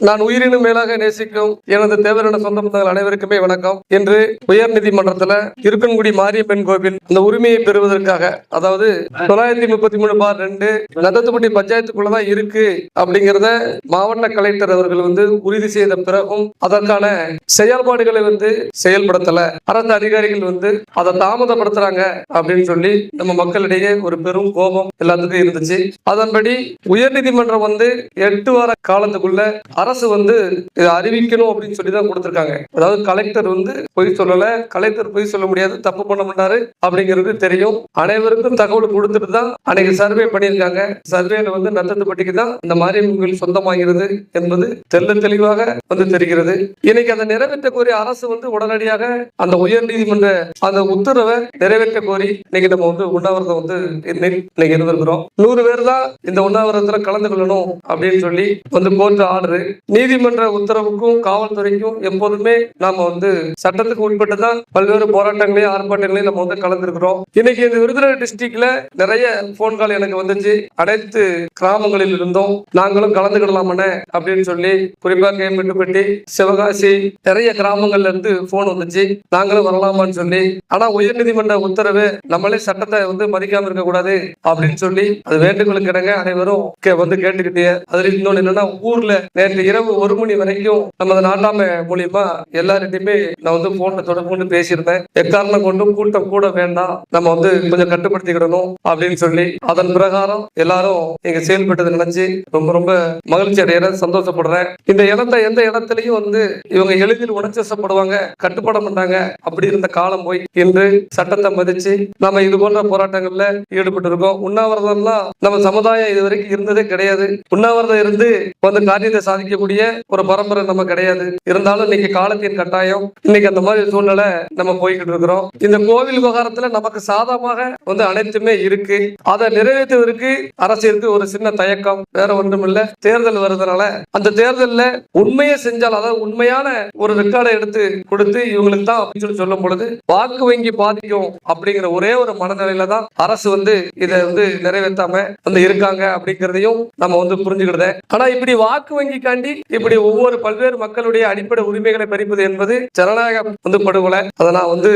நான் உயிரினும் மேலாக நேசிக்கும் எனது தேவரான சொந்த பந்தங்கள் அனைவருக்குமே வணக்கம். என்று உயர் நீதிமன்றத்துல இருக்கன்குடி மாரியம்மன் கோவில் அந்த உரிமையை பெறுவதற்காக அதாவது தொள்ளாயிரத்தி முப்பத்தி மூணு பார் ரெண்டு நத்தத்துப்பட்டி பஞ்சாயத்துக்குள்ளதான் இருக்கு அப்படிங்கிறத மாவட்ட கலெக்டர் அவர்கள் வந்து உறுதி செய்த பிறகும் அதற்கான செயல்பாடுகளை வந்து செயல்படுத்தல. அரசு அதிகாரிகள் வந்து அதை தாமதப்படுத்துறாங்க அப்படின்னு சொல்லி நம்ம மக்களிடையே ஒரு பெரும் கோபம் எல்லாத்துக்கும் இருந்துச்சு. அதன்படி உயர் நீதிமன்றம் வந்து எட்டு வார காலத்துக்குள்ள அரசு வந்து இதை அறிவிக்கணும் அப்படின்னு சொல்லி தான் கொடுத்திருக்காங்க. அதாவது கலெக்டர் வந்து பொய் சொல்லல கலெக்டர் பொய் சொல்ல முடியாது தப்பு பண்ண மாட்டாரு அப்படிங்கிறது தெரியும். அனைவருக்கும் தகவல் கொடுத்துட்டு தான் அன்னைக்கு சர்வே பண்ணியிருக்காங்க. சர்வேல வந்து நத்தத்துப்பட்டிக்கு தான் இந்த மாரியம்மன் கோயில் சொந்தமாகிறது என்பது தெல்ல தெளிவாக வந்து தெரிகிறது. இன்னைக்கு அதை நிறைவேற்ற கோரி அரசு வந்து உடனடியாக அந்த உயர் நீதிமன்ற அந்த உத்தரவை நிறைவேற்ற கோரி இன்னைக்கு நம்ம வந்து உண்ணாவிரதம் வந்து இன்னைக்கு இருந்திருக்கிறோம். நூறு பேர் தான் இந்த உண்ணாவிரதத்துல கலந்து கொள்ளணும் அப்படின்னு சொல்லி வந்து கோர்ட் ஆர்டர் நீதிமன்ற உத்தரவுக்கும் காவல்துறைக்கும் எப்போதுமே நாம வந்து சட்டத்துக்கு உட்பட்டு தான் பல்வேறு போராட்டங்களையும் ஆர்ப்பாட்டங்களையும் நம்ம வந்து கலந்துருக்கிறோம். இன்னைக்கு இந்த விருதுநகர் டிஸ்ட்ரிக்ட்ல நிறைய போன் கால் எனக்கு வந்துச்சு. அனைத்து கிராமங்களில் இருந்தும் நாங்களும் கலந்துக்கிடலாமனே அப்படின்னு சொல்லி குறிப்பா கேம்பட்டுப்பட்டி சிவகாசி நிறைய கிராமங்கள்ல இருந்து போன் வந்துச்சு. நாங்களும் வரலாமான்னு சொல்லி. ஆனா உயர்நீதிமன்ற உத்தரவு நம்மளே சட்டத்தை வந்து மதிக்காம இருக்க கூடாது அப்படின்னு சொல்லி அது வேண்டுகோளுக்கு இடங்க அனைவரும் வந்து கேட்டுக்கிட்டே அதுல இன்னொன்னு என்னன்னா ஊர்ல நேற்று இரவு ஒரு மணி வரைக்கும் நமது நாட்டாமை மூலியமா எல்லார்கிட்டயுமே நான் வந்து போன்ல தொடர்பு கொண்டு பேசியிருந்தேன். எக்காரணம் கொண்டும் கூட்டம் கூட வேண்டாம். நம்ம வந்து கொஞ்சம் கட்டுப்படுத்திக்கிடணும் அப்படின்னு சொல்லி அதன் பிரகாரம் எல்லாரும் நீங்க செயல்பட்டதை நினைச்சு ரொம்ப ரொம்ப மகிழ்ச்சி அடையிற சந்தோஷப்படுறேன். இந்த இடத்த எந்த இடத்துலயும் வந்து இவங்க எளிதில் உணர்ச்சப்படுவாங்க கட்டுப்பட மாட்டாங்க அப்படி இருந்த காலம் போய் இன்று சட்டத்தை மதிச்சு நம்ம இது போன்ற போராட்டங்கள்ல ஈடுபட்டு இருக்கோம் உண்ணாவிரதம்லாம் நம்ம சமுதாயம் இது வரைக்கும் இருந்ததே கிடையாது. உண்ணாவிரதம் இருந்து வந்து காரியத்தை இருக்கக்கூடிய ஒரு பரம்பரை நம்ம கிடையாது. இருந்தாலும் இன்னைக்கு காலத்தின் கட்டாயம் இன்னைக்கு அந்த மாதிரி சூழ்நிலை நம்ம போய்கிட்டு இருக்கிறோம். இந்த கோவில் விவகாரத்துல நமக்கு சாதகமாக வந்து அனைத்துமே இருக்கு. அதை நிறைவேற்றுவதற்கு அரசிற்கு ஒரு சின்ன தயக்கம். வேற ஒன்றும் இல்ல தேர்தல் வருதுனால அந்த தேர்தல்ல உண்மையை செஞ்சால் அதாவது உண்மையான ஒரு ரெக்கார்டை எடுத்து கொடுத்து இவங்களுக்கு தான் அப்படின்னு சொல்லி சொல்லும் பொழுது வாக்கு வங்கி பாதிக்கும் அப்படிங்கிற ஒரே ஒரு மனநிலையில தான் அரசு வந்து இதை வந்து நிறைவேற்றாம வந்து இருக்காங்க அப்படிங்கிறதையும் நம்ம வந்து புரிஞ்சுக்கிடுதேன் ஆனா இப்படி வாக்கு வங்கிக்காண்டி இப்படி ஒவ்வொரு பல்வேறு மக்களுடைய அடிப்படை உரிமைகளை பறிப்பது என்பது ஜனநாயகம் வந்து படுகொலை. அதை நான் வந்து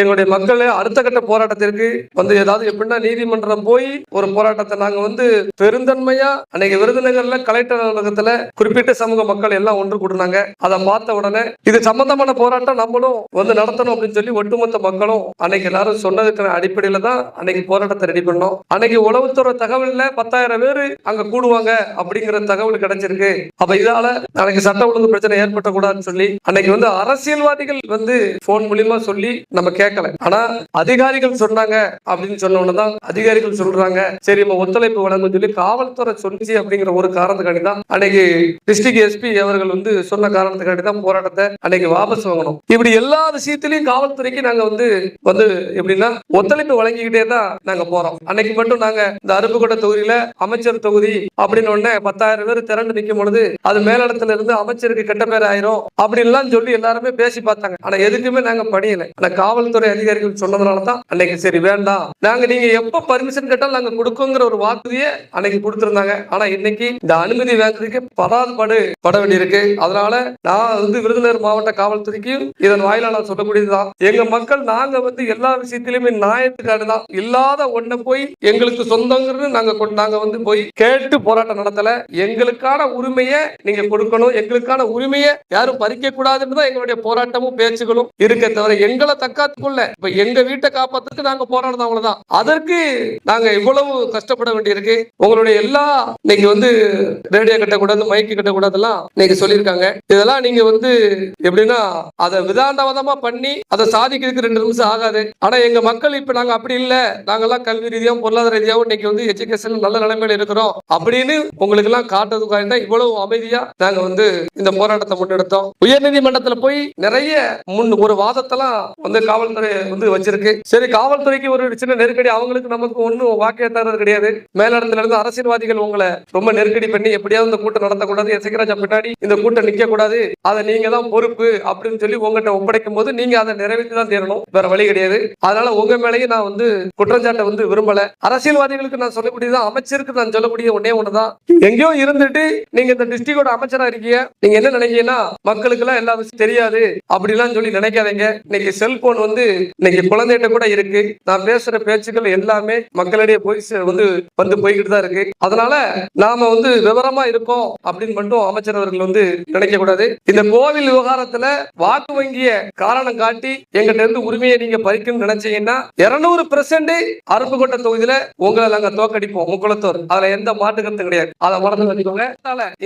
எங்களுடைய மக்கள் அடுத்த கட்ட போராட்டத்திற்கு வந்து ஏதாவது எப்படின்னா நீதிமன்றம் போய் ஒரு போராட்டத்தை நாங்க வந்து பெருந்தன்மையா அன்னைக்கு விருதுநகர்ல கலெக்டர் அலுவலகத்துல குறிப்பிட்ட சமூக மக்கள் எல்லாம் ஒன்று கூட்டினாங்க அதை பார்த்த உடனே இது சம்பந்தமான போராட்டம் நம்மளும் வந்து நடத்தணும் அப்படின்னு சொல்லி ஒட்டுமொத்த மக்களும் அன்னைக்கு எல்லாரும் சொன்னதுக்கான அடிப்படையில தான் அன்னைக்கு போராட்டத்தை ரெடி பண்ணோம். அன்னைக்கு உளவுத்துறை தகவல்ல பத்தாயிரம் பேர் அங்க கூடுவாங்க அப்படிங்கிற தகவல் கிடைச்சிருக்கு. அப்ப இதால நாளைக்கு சட்ட ஒழுங்கு பிரச்சனை ஏற்பட்டக்கூடாதுன்னு சொல்லி அன்னைக்கு வந்து அரசியல்வாதிகள் வந்து போன் மூலியமா சொல்லி நம்ம கேட்கல. ஆனா அதிகாரிகள் சொன்னாங்க அப்படின்னு சொன்ன அதிகாரிகள் சொல்றாங்க. சரி நம்ம ஒத்துழைப்பு வழங்கும் சொல்லி காவல்துறை சொல்லிச்சு அப்படிங்கிற ஒரு காரணத்துக்காண்டி தான் அன்னைக்கு டிஸ்ட்ரிக்ட் எஸ்பி அவர்கள் வந்து சொன்ன காரணத்துக்காண்டி தான் போராட்டத்தை அன்னைக்கு வாபஸ் வாங்கணும். இப்படி எல்லா விஷயத்திலையும் காவல்துறைக்கு நாங்க வந்து வந்து எப்படின்னா ஒத்துழைப்பு வழங்கிக்கிட்டே தான் நாங்க போறோம். அன்னைக்கு மட்டும் நாங்க இந்த அருப்புக்கோட்டை தொகுதியில அமைச்சர் தொகுதி அப்படின்னு உடனே பத்தாயிரம் பேர் திரண்டு நிற்கும் பொழுது அது மேலிடத்துல இருந்து அமைச்சருக்கு கெட்ட பேர் ஆயிரும் அப்படின்லாம் சொல்லி எல்லாருமே பேசி பார்த்தாங்க. ஆனா எதுக்குமே நாங்க பணியில. ஆனா காவல்துறை அதிகாரிகள் சொன்னதுனாலதான் அன்னைக்கு சரி வேண்டாம். நாங்க நீங்க எப்ப பர்மிஷன் கேட்டாலும் நாங்க கொடுக்கோங்கிற ஒரு வாக்குறுதியே அன்னைக்கு கொடுத்திருந்தாங்க. ஆனா இன்னைக்கு இந்த அனுமதி வாங்குறதுக்கு படாது பட வேண்டியிருக்கு. அதனால நான் வந்து விருதுநகர் மாவட்ட காவல்துறைக்கு இதன் வாயிலா நான் சொல்லக்கூடியதுதான் எங்க மக்கள் நாங்க வந்து எல்லா விஷயத்திலுமே நியாயத்துக்காடு தான். இல்லாத ஒண்ண போய் எங்களுக்கு சொந்தங்கிறது நாங்க நாங்க வந்து போய் கேட்டு போராட்டம் நடத்தல. எங்களுக்கான உரிமையை நீங்க கொடுக்கணும். எங்களுக்கான உரிமையை யாரும் பறிக்க கூடாதுன்னு தான் எங்களுடைய போராட்டமும் பேச்சுகளும் இருக்க தவிர எங்களை தக்காத்துக்குள்ள இப்ப எங்க வீட்டை காப்பாத்துக்கு நாங்க போராடுறோம் அவ்வளவுதான். அதற்கு நாங்க இவ்வளவு கஷ்டப்பட வேண்டியிருக்கு. உங்களுடைய எல்லா இன்னைக்கு வந்து ரேடியோ கட்டக்கூடாது மைக்கு கட்டக்கூடாதுலாம் இன்னைக்கு சொல்லியிருக்காங்க. இதெல்லாம் நீங்க வந்து எப்படின்னா அதை விதாண்டவாதமா பண்ணி அதை சாதிக்கிறதுக்கு ரெண்டு நிமிஷம் ஆகாது. ஆனா எங்க மக்கள் இப்ப நாங்க அப்படி இல்ல. நாங்கெல்லாம் கல்வி ரீதியாவும் பொருளாதார ரீதியாவும் இன்னைக்கு வந்து எஜுகேஷன் நல்ல நிலைமையில இருக்கிறோம். அப்படின்னு உங்களுக்கு எல்லாம் காட்டுறதுக்காக இவ்வளவு அமைதியா நாங்க வந்து இந்த போராட்டத்தை முன்னெடுத்தோம் உயர்நீதிமன்றத்துல போய் நிறைய முன் ஒரு வாதத்தெல்லாம் வந்து காவல்துறை வந்து வச்சிருக்கு. சரி காவல்துறைக்கு ஒரு சின்ன நெருக்கடி அவங்களுக்கு நமக்கு ஒன்றும் வாக்கிய தர்றது கிடையாது. மேலிடத்துல இருந்து அரசியல்வாதிகள் உங்களை ரொம்ப நெருக்கடி பண்ணி எப்படியாவது இந்த கூட்டம் நடத்தக்கூடாது. எசைக்கராஜா பின்னாடி இந்த கூட்டம் நிக்க கூடாது அதை நீங்க தான் பொறுப்பு அப்படின்னு சொல்லி உங்ககிட்ட ஒப்படைக்கும் போது நீங்க அதை நிறைவேற்றி தான் தீரணும். வேற வழி கிடையாது. அதனால உங்க மேலேயும் நான் வந்து குற்றச்சாட்டை வந்து விரும்பல. அரசியல்வாதிகளுக்கு நான் சொல்லக்கூடியதான் அமைச்சருக்கு நான் சொல்லக்கூடிய ஒன்னே ஒண்ணுதான். எங்கேயோ இருந்துட்டு நீங்க இந்த டிஸ்ட்ரிக்டோட அமைச்சரா இருக்கீங்க? நீங்க என்ன நினைக்கிறீங்கன்னா மக்களுக்கு எல்லாம் எல்லா விஷயம் தெரியாது. அப்படிலாம் சொல்லி நினைக்காதீங்க. இன்னைக்கு செல்போன் வந்து இன்னைக்கு குழந்தைகிட்ட கூட இருக்கு. நான் பேசுற பேச்சுக்கள் எல்லாமே மக்களிடையே போய் வந்து வந்து போய்கிட்டு தான் இருக்கு. அதனால நாம வந்து விவரமா இருக்கோம் அப்படின்னு மட்டும் அமைச்சர் அவர்கள் வந்து நினைக்க கூடாது. இந்த கோவில் விவகாரத்துல வாக்கு வங்கிய காரணம் காட்டி எங்கிட்ட இருந்து உரிமையை நீங்க பறிக்கணும்னு நினைச்சீங்கன்னா இருநூறு பெர்சென்ட் அருப்புக்கோட்டை தொகுதியில உங்களை நாங்க தோக்கடிப்போம் முக்குளத்தூர். அதுல எந்த மாற்று கருத்து கிடையாது. அதை மறந்து வச்சுக்கோங்க.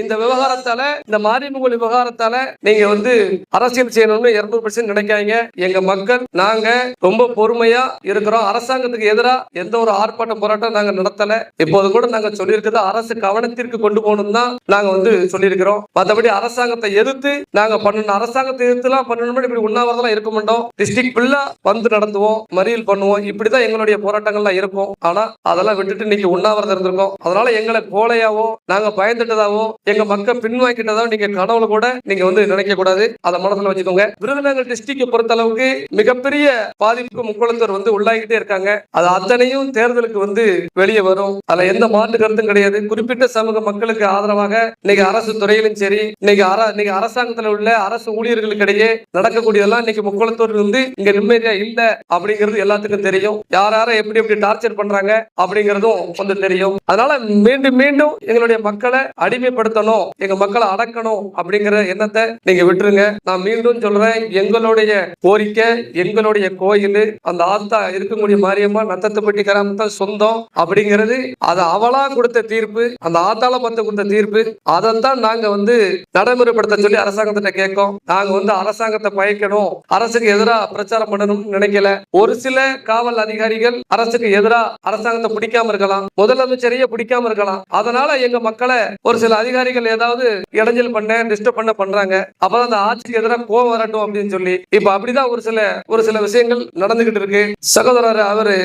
இந்த விவகாரம் விவகாரத்தால இந்த மாரியம்மன் விவகாரத்தால நீங்க வந்து அரசியல் செய்யணும்னு இருநூறு பெர்சென்ட் நினைக்காதீங்க. எங்க மக்கள் நாங்க ரொம்ப பொறுமையா இருக்கிறோம். அரசாங்கத்துக்கு எதிராக எந்த ஒரு ஆர்ப்பாட்டம் போராட்டம் நாங்க நடத்தல. இப்போது கூட நாங்க சொல்லியிருக்கிறது அரசு கவனத்திற்கு கொண்டு போகணும் தான் நாங்க வந்து சொல்லியிருக்கிறோம். மற்றபடி அரசாங்கத்தை எதிர்த்து நாங்க பண்ணணும். அரசாங்கத்தை எதிர்த்துலாம் பண்ணணும் இப்படி உண்ணாவிரதம் இருக்க மாட்டோம். டிஸ்ட்ரிக்ட் ஃபுல்லா வந்து நடத்துவோம் மறியல் பண்ணுவோம். இப்படிதான் எங்களுடைய போராட்டங்கள்லாம் இருக்கும். ஆனா அதெல்லாம் விட்டுட்டு இன்னைக்கு உண்ணாவிரதம் இருந்திருக்கோம். அதனால எங்களை கோலையாவோ நாங்க பயந்துட்டதாவோ எங்க மக்கள் பின்வாங்கிட்டதாவோ நீங்க கனவுல கூட நீங்க வந்து நினைக்க கூடாது. அதை மனசுல வச்சுக்கோங்க. விருதுநகர் டிஸ்ட்ரிக்ட் பொறுத்த அளவுக்கு மிகப்பெரிய பாதிப்புக்கு முக்குளத்தூர் வந்து உள்ளாகிட்டே இருக்காங்க. அது அத்தனையும் தேர்தலுக்கு வந்து வெளியே வரும். அதுல எந்த மாற்று கருத்தும் கிடையாது. குறிப்பிட்ட சமூக மக்களுக்கு ஆதரவாக இன்னைக்கு அரசு துறையிலும் சரி இன்னைக்கு அர இன்னைக்கு அரசாங்கத்துல உள்ள அரசு ஊழியர்களுக்கிடையே நடக்கக்கூடியதெல்லாம் இன்னைக்கு முக்குளத்தூர் வந்து இங்க நிம்மதியா இல்ல அப்படிங்கிறது எல்லாத்துக்கும் தெரியும். யார் யாரை எப்படி எப்படி டார்ச்சர் பண்றாங்க அப்படிங்கிறதும் கொஞ்சம் தெரியும். அதனால மீண்டும் மீண்டும் எங்களுடைய மக்களை அடிமைப்படுத்தணும். எங்க மக்களை அடக்கணும் அப்படிங்கிற எண்ணத்தை நீங்க விட்டுருங்க. நான் மீண்டும் சொல்றேன் எங்களுடைய கோரிக்கை எங்களுடைய கோயில் அந்த ஆத்தா இருக்கக்கூடிய மாரியம்மா நத்தத்துப்பட்டி கிராமத்தான் சொந்தம் அப்படிங்கிறது அது அவளா கொடுத்த தீர்ப்பு அந்த ஆத்தால பத்து கொடுத்த தீர்ப்பு அதைத்தான் நாங்க வந்து நடைமுறைப்படுத்த சொல்லி அரசாங்கத்திட்ட கேட்கோம். நாங்க வந்து அரசாங்கத்தை பயக்கணும் அரசுக்கு எதிராக பிரச்சாரம் பண்ணணும்னு நினைக்கல. ஒரு சில காவல் அதிகாரிகள் அரசுக்கு எதிராக அரசாங்கத்தை பிடிக்காம இருக்கலாம். முதலமைச்சரையே பிடிக்காம இருக்கலாம். அதனால எங்க மக்களை ஒரு சில அதிகாரிகள் ஏதாவது இடைஞ்சல் பண்ண டிஸ்டர்ப் பண்ண பண்றாங்க. அப்பதான் அந்த ஆட்சிக்கு எதிராக கோவம் வரட்டும் அப்படின்னு சொல்லி. இப்ப அப்படிதான் ஒரு சில ஒரு சில விஷயங்கள் நடந்துகிட்டு இருக்கு. சகோதரர் அவரு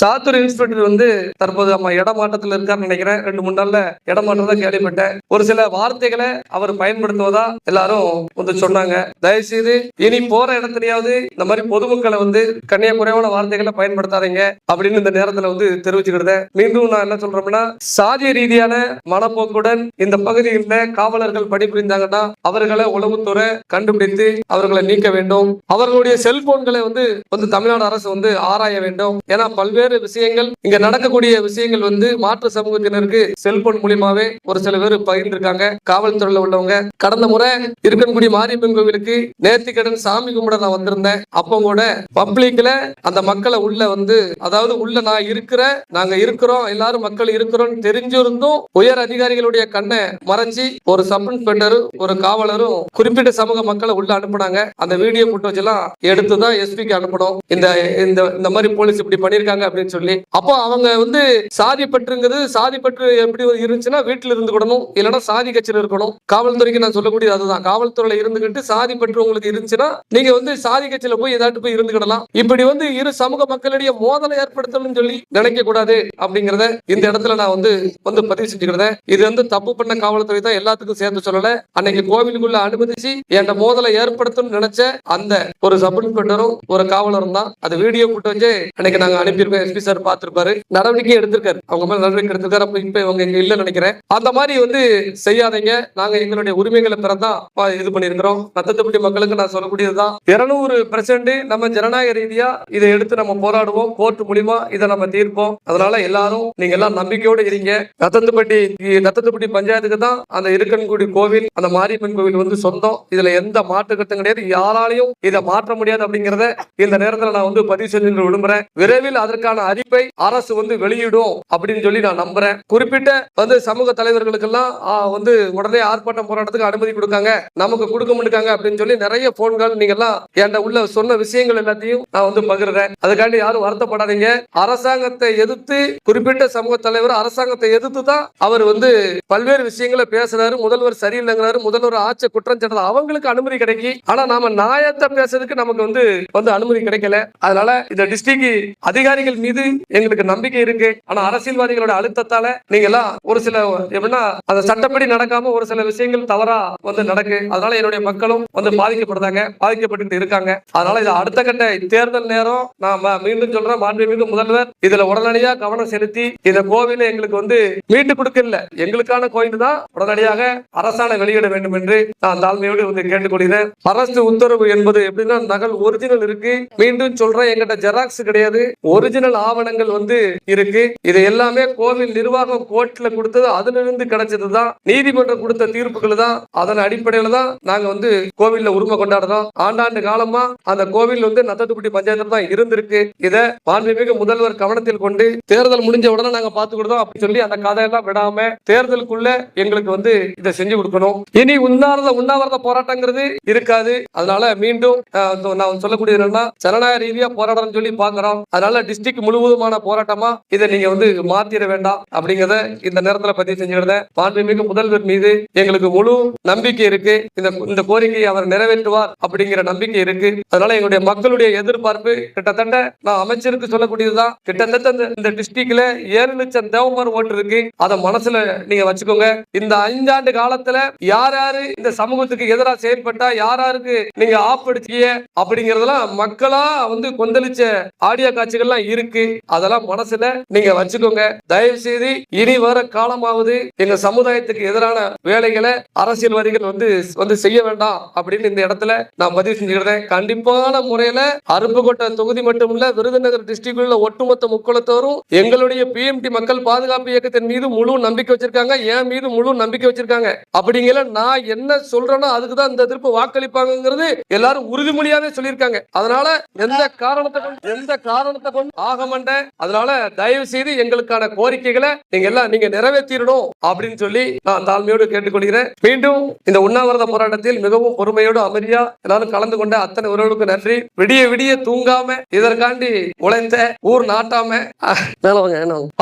சாத்தூர் இன்ஸ்பெக்டர் வந்து தற்போது நம்ம இடமாற்றத்துல இருக்காருன்னு நினைக்கிறேன். ரெண்டு மூணு நாள்ல இடமாற்றம் தான் கேள்விப்பட்டேன். ஒரு சில வார்த்தைகளை அவர் பயன்படுத்துவதா எல்லாரும் வந்து சொன்னாங்க. தயவு செய்து இனி போற இடத்துலயாவது இந்த மாதிரி பொதுமக்களை வந்து கண்ணிய குறைவான வார்த்தைகளை பயன்படுத்தாதீங்க அப்படின்னு இந்த நேரத்துல வந்து தெரிவிச்சுக்கிட்டேன். மீண்டும் நான் என்ன சொல்றேன்னா சாதிய ரீதியான மனப்போக்குடன் இந்த பகுதியில் காவலர்கள் பணிபுரிந்தாங்கன்னா அவர்களை உளவுத்துறை கண்டுபிடித்து அவர்களை நீக்க வேண்டும். அவர்களுடைய செல்போன்களை வந்து வந்து தமிழ்நாடு அரசு வந்து ஆராய வேண்டும். ஏன்னா பல்வேறு விஷயங்கள் இங்க நடக்கக்கூடிய விஷயங்கள் வந்து மாற்று சமூகத்தினருக்கு செல்போன் மூலியமாவே ஒரு சில பேர் பகிர்ந்திருக்காங்க. காவல்துறையில உள்ளவங்க. கடந்த முறை இருக்கன்குடி மாரியம்மன் கோவிலுக்கு நேர்த்திக்கடன் சாமி கும்பிட நான் வந்திருந்தேன். அப்போ கூட பப்ளிக்ல அந்த மக்களை உள்ள வந்து அதாவது உள்ள நான் இருக்கிற நாங்க இருக்கிறோம் எல்லாரும் மக்கள் இருக்கிறோம் தெரிஞ்சிருந்தும் உயர் அதிகாரிகளுடைய கண்ணை மறைஞ்சி ஒரு சப் இன்ஸ்பெக்டரும் ஒரு காவலரும் குறிப்பிட்ட சமூக மக்களை உள்ள அனுப்புனாங்க. அந்த வீடியோ போட்டோஸ் எல்லாம் எடுத்து தான் எஸ்பிக்கு அனுப்பணும் இந்த இந்த இந்த மாதிரி போலீஸ் இப்படி பண்ணிருக்காங்க அப்படின்னு சொல்லி. அப்போ அவங்க வந்து சாதி பற்றுங்கிறது சாதி பற்று எப்படி இருந்துச்சுன்னா வீட்டுல இருந்துக்கிடணும் இல்லைன்னா சாதி கட்சியில் இருக்கணும். காவல்துறைக்கு நான் சொல்லக்கூடியது அதுதான். காவல்துறையில இருந்துகிட்டு சாதி பற்று உங்களுக்கு இருந்துச்சுன்னா நீங்க வந்து சாதி கட்சியில போய் ஏதாட்டு போய் இருந்துக்கிடலாம். இப்படி வந்து இரு சமூக மக்களிடையே மோதலை ஏற்படுத்தணும்னு சொல்லி நினைக்க கூடாது அப்படிங்கறத இந்த இடத்துல நான் வந்து வந்து பதிவு செஞ்சுக்கிறேன். இது வந்து தப்பு பண்ண காவல்துறை தான் எல்லாத்துக்கும் சேர்ந்து சொல்லல. அன்னைக்கு கோவிலுக்குள்ள அனுமதிச்சு என்கிட்ட மோதலை ஏற்படுத்தணும்னு நினைச்ச அந்த ஒரு சப் இன்ஸ்பெக்டரும் ஒரு காவலரும் தான் அது வீடியோ கூட்டு வச்சு அன்னைக்கு நாங்க அனுப்பியிருக்கோம். SP sir பார்த்திருப்பாரு. நடவடிக்கை எடுத்திருக்காரு. அவங்க மேல நடவடிக்கை எடுத்திருக்காரு. அப்ப இப்ப இவங்க இங்க இல்ல நினைக்கிறேன். அந்த மாதிரி வந்து செய்யாதீங்க. நாங்க எங்களுடைய உரிமைகளை பெறதான் இது பண்ணிருக்கிறோம் நத்தத்துப்பட்டி மக்களுக்கு நான் சொல்லக்கூடியதுதான். இருநூறு பெர்சென்ட் நம்ம ஜனநாயக ரீதியா இதை எடுத்து நம்ம போராடுவோம். கோர்ட் மூலியமா இதை நம்ம தீர்ப்போம். அதனால எல்லாரும் நீங்க எல்லாம் நம்பிக்கையோட இருங்க. நத்தத்துப்பட்டி நத்தத்துப்பட்டி பஞ்சாயத்துக்கு தான் அந்த இருக்கன்குடி கோவில் அந்த மாரியம்மன் கோவில் வந்து சொந்தம். இதுல எந்த மாற்று கருத்தும் கிடையாது. யாராலையும் இதை மாற்ற முடியாது அப்படிங்கறத இந்த நேரத்துல நான் வந்து பதிவு செஞ்சு விரும்புறேன். விரைவில் அதற்கான அறிப்பை அரசு வந்து வெளியிடும் அப்படின்னு சொல்லி நான் நம்புறேன். குறிப்பிட்ட வந்து சமூக தலைவர்களுக்கு எல்லாம் வந்து உடனே ஆர்ப்பாட்டம் போராட்டத்துக்கு அனுமதி கொடுக்காங்க. நமக்கு கொடுக்க மாட்டாங்க அப்படின்னு சொல்லி நிறைய போன்கள் நீங்க எல்லாம் என்கிட்ட உள்ள சொன்ன விஷயங்கள் எல்லாத்தையும் நான் வந்து பகிர்றேன். அதுக்காண்டி யாரும் வருத்தப்படாதீங்க. அரசாங்கத்தை எதிர்த்து குறிப்பிட்ட சமூக தலைவர் அரசாங்கத்தை எதிர்த்து தான் அவர் வந்து பல்வேறு விஷயங்களை பேசுறாரு முதல்வர் சரியில்லைங்கிறாரு முதல்வர் ஆட்சி குற்றம் சாட்டுறது அவங்களுக்கு அனுமதி கிடைக்கி ஆனா நாம நியாயத்தை பேசுறதுக்கு நமக்கு வந்து வந்து அனுமதி கிடைக்கல. அதனால இந்த டிஸ்ட்ரிக்ட் அதிகாரிகள் மீது எங்களுக்கு நம்பிக்கை இருக்கு. ஆனா அரசியல்வாதிகளோட அழுத்தத்தால நீங்க எல்லாம் ஒரு சில எப்படின்னா அந்த சட்டப்படி நடக்காம ஒரு சில விஷயங்கள் தவறா வந்து நடக்கு. அதனால என்னுடைய மக்களும் வந்து பாதிக்கப்படுறாங்க பாதிக்கப்பட்டு இருக்காங்க. அதனால இது அடுத்த கட்ட தேர்தல் நேரம் நான் மீண்டும் சொல்றேன் மாண்புமிகு முதல்வர் இதுல உடனடியா கவனம் செலுத்தி இந்த கோவில எங்களுக்கு வந்து மீட்டு கொடுக்கல. எங்களுக்கான கோயில் தான் உடனடியா உடனடியாக அரசாணை வெளியிட வேண்டும் என்று நான் தாழ்மையோடு வந்து கேட்டுக்கொள்கிறேன். அரசு உத்தரவு என்பது எப்படின்னா நகல் ஒரிஜினல் இருக்கு. மீண்டும் சொல்றேன் எங்கிட்ட ஜெராக்ஸ் கிடையாது. ஒரிஜினல் ஆவணங்கள் வந்து இருக்கு. இது எல்லாமே கோவில் நிர்வாகம் கோர்ட்ல கொடுத்தது அதுல இருந்து கிடைச்சதுதான் நீதிமன்றம் கொடுத்த தீர்ப்புகள் தான். அதன் அடிப்படையில தான் நாங்க வந்து கோவில்ல உரிமை கொண்டாடுறோம். ஆண்டாண்டு காலமா அந்த கோவில் வந்து நத்தத்துப்பட்டி பஞ்சாயத்துல தான் இருந்திருக்கு. இத மாண்புமிகு முதல்வர் கவனத்தில் கொண்டு தேர்தல் முடிஞ்ச உடனே நாங்க பாத்துக்கிட்டோம் அப்படின்னு சொல்லி அந்த கதையெல்லாம் விடாம தேர்தலுக்குள்ள எங்களுக்கு வந்து இதை செஞ்சு கொடுக்கணும். இனி உண்ணாவிரத உண்ணாவிரத போராட்டங்கிறது இருக்காது. அதனால மீண்டும் நான் சொல்லக்கூடியது என்னன்னா ஜனநாயக ரீதியா போராடணும்னு சொல்லி பாக்குறோம் அதனால டிஸ்ட்ரிக்ட் முழுவதுமான போராட்டமா இதை நீங்க வந்து மாத்திர வேண்டாம் அப்படிங்கறத இந்த நேரத்துல பதிவு செஞ்சுக்கிறேன் மாண்புமிகு முதல்வர் மீது எங்களுக்கு முழு நம்பிக்கை இருக்கு. இந்த இந்த கோரிக்கையை அவர் நிறைவேற்றுவார் அப்படிங்கிற நம்பிக்கை இருக்கு. அதனால எங்களுடைய மக்களுடைய எதிர்பார்ப்பு கிட்டத்தட்ட நான் அமைச்சருக்கு சொல்லக்கூடியதுதான். கிட்டத்தட்ட இந்த- இந்த டிஸ்ட்ரிக்ட்ல ஏழு லட்சம் தேவமார் ஓட்டு இருக்கு. அதை மனசுல நீங்க வச்சுக்கோங்க. இந்த ஐந்தாண்டு காலத்துல யார் யாரு இந்த சமூகத்துக்கு எதிராக செயல்பட்டா யார் யாருக்கு நீங்க ஆப்படுத்திய அப்படிங்கறதெல்லாம் மக்களா வந்து கொந்தளிச்ச ஆடியோ காட்சிகள்லாம் இருக்கு. அதெல்லாம் மனசுல நீங்க வச்சுக்கோங்க. தயவு செய்து இனி வர காலமாவது எங்க சமுதாயத்துக்கு எதிரான வேலைகளை அரசியல்வாதிகள் வந்து வந்து செய்ய வேண்டாம் அப்படின்னு இந்த இடத்துல நான் பதிவு செஞ்சுக்கிறேன். கண்டிப்பான முறையில அருப்புக்கோட்டை தொகுதி மட்டும் இல்ல விருதுநகர் டிஸ்ட்ரிக்ட் உள்ள ஒட்டுமொத்த முக்குளத்தோரும் எங்களுடைய பிஎம்டி மக்கள் பாதுகாப்பு இயக்கத்தின் மீது முழு நம்பிக்கை வச்சிருக்காங்க. என் மீது முழு நம்பிக்கை வச்சிருக்காங்க. அப்படிங்கிற நான் என்ன சொல்றேனோ அதுக்கு தான் இந்த எதிர்ப்பு வாக்களிப்பாங்கிறது எல்லாரும் உறுதிமொழியாவே சொல்லியிருக்காங்க. அதனால எந்த காரணத்தை கொண்டு எந்த காரணத்தை கொண்டு ஆக மாட்டேன். அதனால தயவு செய்து எங்களுக்கான கோரிக்கைகளை நீங்க எல்லாம் நீங்க நிறைவேற்றிடணும் அப்படின்னு சொல்லி நான் தாழ்மையோடு கேட்டுக்கொள்கிறேன். மீண்டும் இந்த உண்ணாவிரத போராட்டத்தில் மிகவும் பொறுமையோடு அமைதியா எல்லாரும் கலந்து கொண்ட அத்தனை உறவுகளுக்கு நன்றி. விடிய விடிய தூங்காம இதற்காண்டி உழைத்த ஊர் நாட்டாம.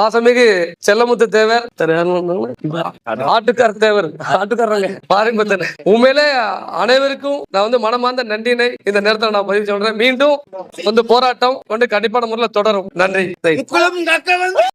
பாசமிகு செல்லமுத்து தேவர்? ஆட்டுக்கார் தேவர் ஆட்டுக்காரங்க. பாரம்பத்தன உண்மையிலே அனைவருக்கும் நான் வந்து மனமார்ந்த நன்றினை இந்த நேரத்தில் நான் பதிவு சொல்றேன். மீண்டும் வந்து போராட்டம் வந்து கண்டிப்பான முறையில் தொடரும். நன்றி.